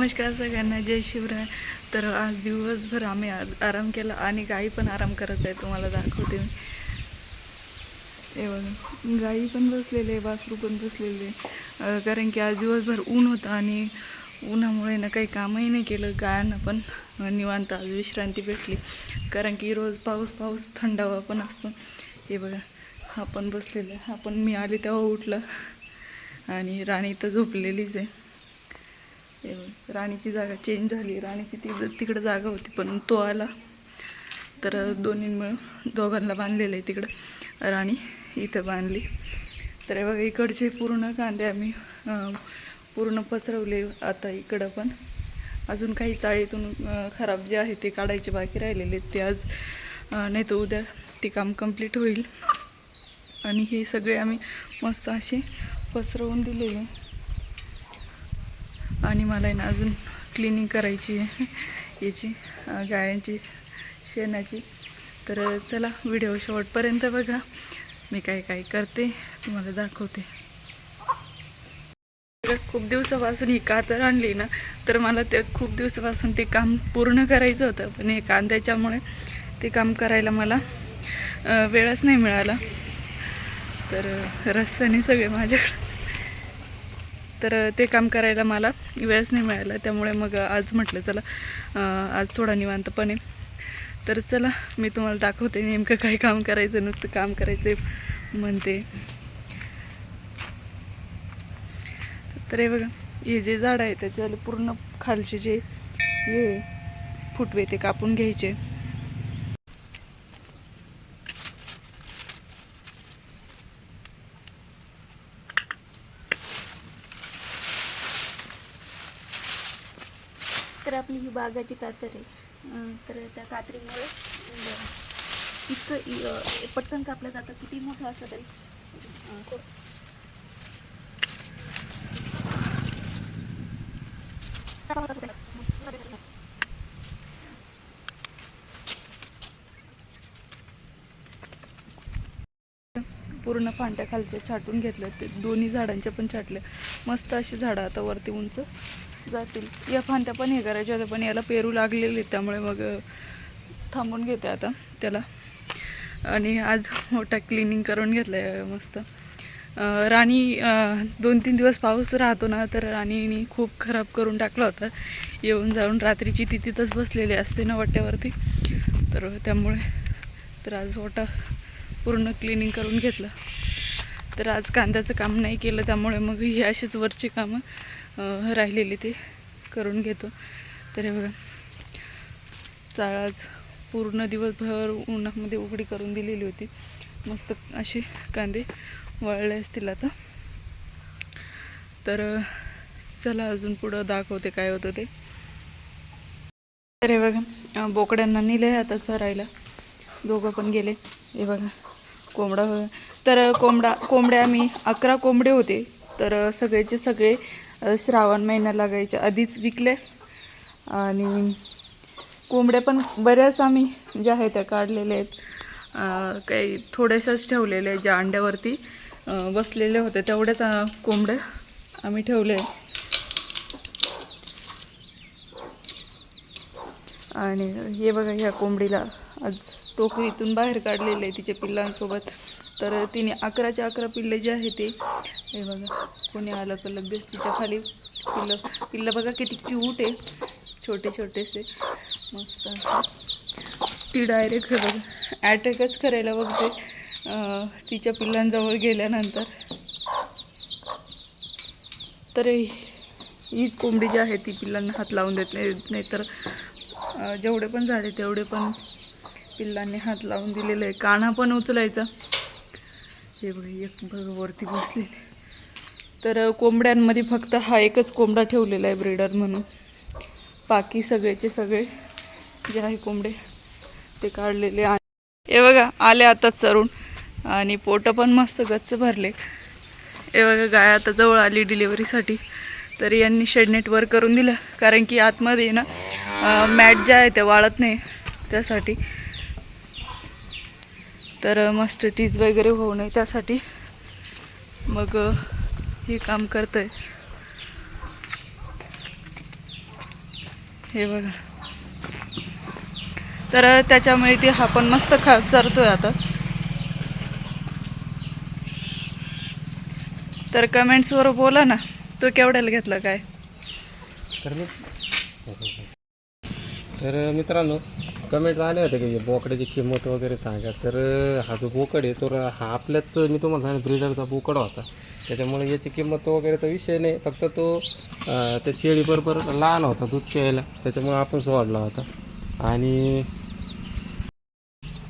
नमस्कार सगळ्यांना जय शिवराय. तर आज दिवसभर आम्ही आ- आराम केला आणि गाई पण आराम करत आहे तुम्हाला दाखवते मी. एवढं गाई पण बसलेले वासरू पण बसलेले कारण की आज दिवसभर ऊन होतं आणि उन्हामुळे ना काही कामही नाही केलं गायांना पण निवांत आज विश्रांती भेटली. कारण की रोज पाऊस पाऊस थंडावा पण असतो. हे बघा हा पण बसलेला आहे. हा पण मी आले तेव्हा उठलं. आणि राणी तर झोपलेलीच आहे. राणीची जागा चेंज झाली. राणीची ती तिकडं जागा होती पण तो आला. तर दोन्ही मिळून दोघांना बांधलेलं आहे तिकडं. राणी इथं बांधली. तर बघा इकडचे पूर्ण कांदे आम्ही पूर्ण पसरवले आता इकडं पण. अजून काही चाळीतून खराब जे आहे ते काढायचे बाकी राहिलेले आहेत. ते आज नाही तर उद्या ते काम कंप्लीट होईल. आणि हे सगळे आम्ही मस्त असे पसरवून दिलेले. आणि मला आहे ना अजून क्लिनिंग करायची आहे. याची गायांची शेणाची. तर चला व्हिडिओ शेवटपर्यंत बघा. मी काय काय करते तुम्हाला दाखवते. खूप दिवसापासून ही कातर आणली ना तर मला ते खूप दिवसापासून ते काम पूर्ण करायचं होतं. पण हे कांद्याच्यामुळे ते काम करायला मला वेळच नाही मिळाला. तर रस्त्याने सगळे माझ्याकडे तर ते काम करायला मला वेळच नाही मिळाला. त्यामुळे मग आज म्हटलं चला आज थोडा निवांतपणे. तर चला मी तुम्हाला दाखवते नेमकं काय काम करायचं नुसतं काम करायचं म्हणते. तर हे बघा हे जे झाड आहे त्याच्यावाले पूर्ण खालचे जे हे फुटवे ते कापून घ्यायचे. तर आपली ही बागाची कातर. आहे तर त्या कात्रीमुळे इतकं पटकन कापलं जातं. किती मोठं असलं तरी. पूर्ण फांट्या खालच्या छाटून घेतल्या ते दोन्ही झाडांच्या पण छाटल्या. मस्त अशी झाडं आता वरती उंच. जातील. या फांत्या पण हे करायच्या होत्या पण याला पेरू लागलेले त्यामुळे मग थांबून घेते आता त्याला. आणि आज मोठा क्लिनिंग करून घेतला आहे मस्त राणी दोन तीन दिवस पाऊस राहतो ना तर राणीने खूप खराब करून टाकलं होतं. येऊन जाऊन रात्रीची ती तिथंच बसलेली असते ना वाट्यावरती. तर त्यामुळे तर आज ओटा पूर्ण क्लिनिंग करून घेतलं. तर आज कांद्याचं काम नाही केलं त्यामुळे मग ही अशीच वरची कामं राहिलेली ते करून घेतो. तर हे बघा चाळ आज पूर्ण दिवसभर उन्हामध्ये उघडी करून दिलेली होती. मस्त असे कांदे वळले असतील आता. तर चला अजून पुढं दाखवते काय होतं ते. तर हे बघा बोकड्यांना बोकड्यांना आहे आता चरायला. दोघं पण गेले. हे बघा कोंबडा तर कोंबडा कोंबड्या आम्ही अकरा कोंबडे होते. तर सगळेचे सगळे श्रावण महिना लागायच्या आधीच विकले. आणि कोंबड्या पण बऱ्याच आम्ही ज्या आहेत त्या काढलेल्या आहेत. काही थोड्याशाच ठेवलेल्या आहेत ज्या अंड्यावरती बसलेले होते तेवढ्याच कोंबड्या आम्ही ठेवले आणि हे बघा ह्या कोंबडीला आज टोकरीतून बाहेर काढलेलं आहे तिच्या पिल्लांसोबत. तर तिने अकराच्या अकरा पिल्ले जे आहे ते हे बघा कोणी आलं का लगेच तिच्या खाली पिल्लं पिल्लं बघा किती क्यूट आहे. छोटे छोटेसे मस्त ती डायरेक्ट हे बघा ॲटॅकच करायला बघते तिच्या पिल्लांजवळ गेल्यानंतर. तर हीच कोंबडी जी आहे ती पिल्लांना हात लावून देत नाही नाहीतर तर जेवढे पण झाले तेवढे पण पिल्लांनी हात लावून दिलेलं आहे. कान्हा पण उचलायचा. हे बघा एक बघ वरती बसलेले तर कोंबड्यांमध्ये फक्त हा एकच कोंबडा ठेवलेला आहे ब्रीडर म्हणून. बाकी सगळेचे सगळे जे आहे कोंबडे ते काढलेले आणि हे बघा आले आता चरून आणि पोटं पण मस्त गच्च भरले. हे बघा गाय आता जवळ आली डिलिव्हरीसाठी. तर यांनी शेडनेट वर करून दिलं. कारण की आतमध्ये ना मॅट ज्या आहे त्या वाळत नाही त्यासाठी. तर मस्त टीज वगैरे होऊ नये त्यासाठी. मग हे काम करतं आहे हे बघा. तर त्याच्यामुळे ती हा पण मस्त खा चरतोय आता. तर कमेंट्सवर बोला ना. तू केवढ्याला घेतलं काय? तर मित्रांनो कमेंट आले होते की बोकड्याची किंमत वगैरे सांगा. तर हा जो बोकड आहे तर हा आपल्याच मी तुम्हाला सांगितलं ब्रिडरचा बोकड होता. त्याच्यामुळे याची किंमत वगैरेचा विषय नाही फक्त तो त्या शेळीबरोबर लहान होता दूध प्यायला. त्याच्यामुळे आपण सोडला होता. आणि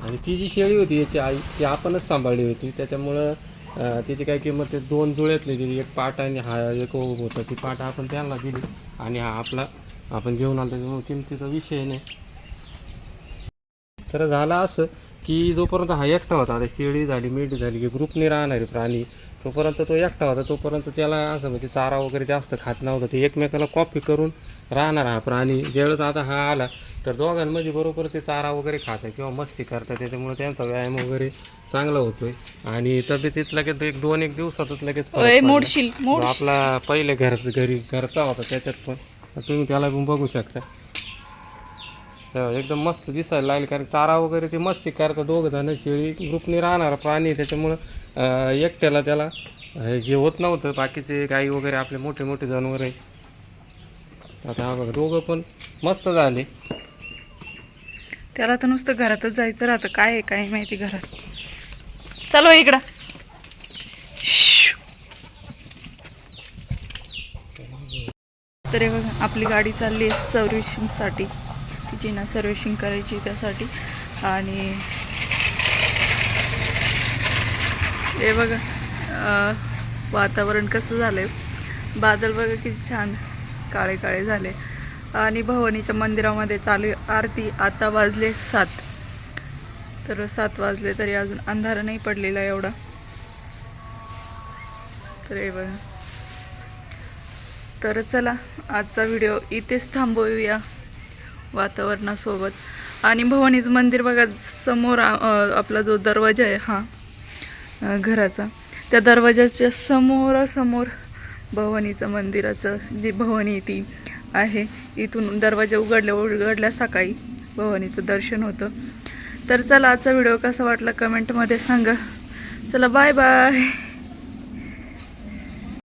आणि ती जी शेळी होती याची आई ती आपणच सांभाळली होती. त्याच्यामुळं त्याची तिची काय किंमत ते दोन जुळ्यातली दिली एक पाट आणि हा एक ओघ होता. ती पाट आपण त्यांना दिली आणि हा आपला आपण घेऊन आलो त्याच्यामुळे किमतीचा विषय नाही. तर झालं असं की जोपर्यंत हा एकटा होता आता शेळी झाली मीठ झाली की ग्रुपने राहणारे प्राणी तोपर्यंत तो एकटा होता तोपर्यंत त्याला असं म्हणजे चारा वगैरे जास्त खात नव्हता. ते एकमेकाला कॉपी करून राहणार हा प्राणी ज्यावेळेस आता हा आला तर दोघांमध्ये बरोबर ते चारा वगैरे खातात किंवा मस्ती करतात त्याच्यामुळे त्यांचा व्यायाम वगैरे चांगला होतोय. आणि तब्येतीत लगेच एक दोन एक दिवसातच लगेच आपला पहिले घर घरी घरचा होता त्याच्यात पण तुम्ही त्याला पण बघू शकता. हो, एकदम मस्त दिसायला लागले कारण चारा वगैरे ते मस्ती करतात दोघं जण शेळी ग्रुपने राहणारा प्राणी त्याच्यामुळं एकट्याला त्याला हे होत नव्हतं. बाकीचे गाई वगैरे आपले मोठे मोठे जनावर आहे. आता हा बघा दोघं पण मस्त झाले. त्याला तर नुसतं घरातच जायचं राहतं. काय आहे काय माहिती घरात. चलो हो इकडं. तर बघा आपली गाडी चालली आहे सर्व्हिसिंगसाठी तिची ना करायची त्यासाठी. आणि हे बघा वातावरण कसं झालं आहे बादल बघा किती छान काळे काळे झाले. आणि भवानीच्या मंदिरामध्ये चालू आहे आरती आता वाजले सात. तर सात वाजले तरी अजून अंधार नाही पडलेला एवढा. तर हे बघा. तर चला आजचा व्हिडिओ इथेच थांबवूया. वातावरणासोबत. आणि भवानीचं मंदिर बघा समोर आपला जो दरवाजा आहे हा घराचा. त्या दरवाजाच्या समोरासमोर भवानीचं मंदिराचं जी भवानी ती आहे इथून दरवाजा उघडल्या उघडल्या सकाळी भवानीचं दर्शन होतं. तर चला आजचा व्हिडिओ कसा वाटला कमेंटमध्ये सांगा. चला बाय बाय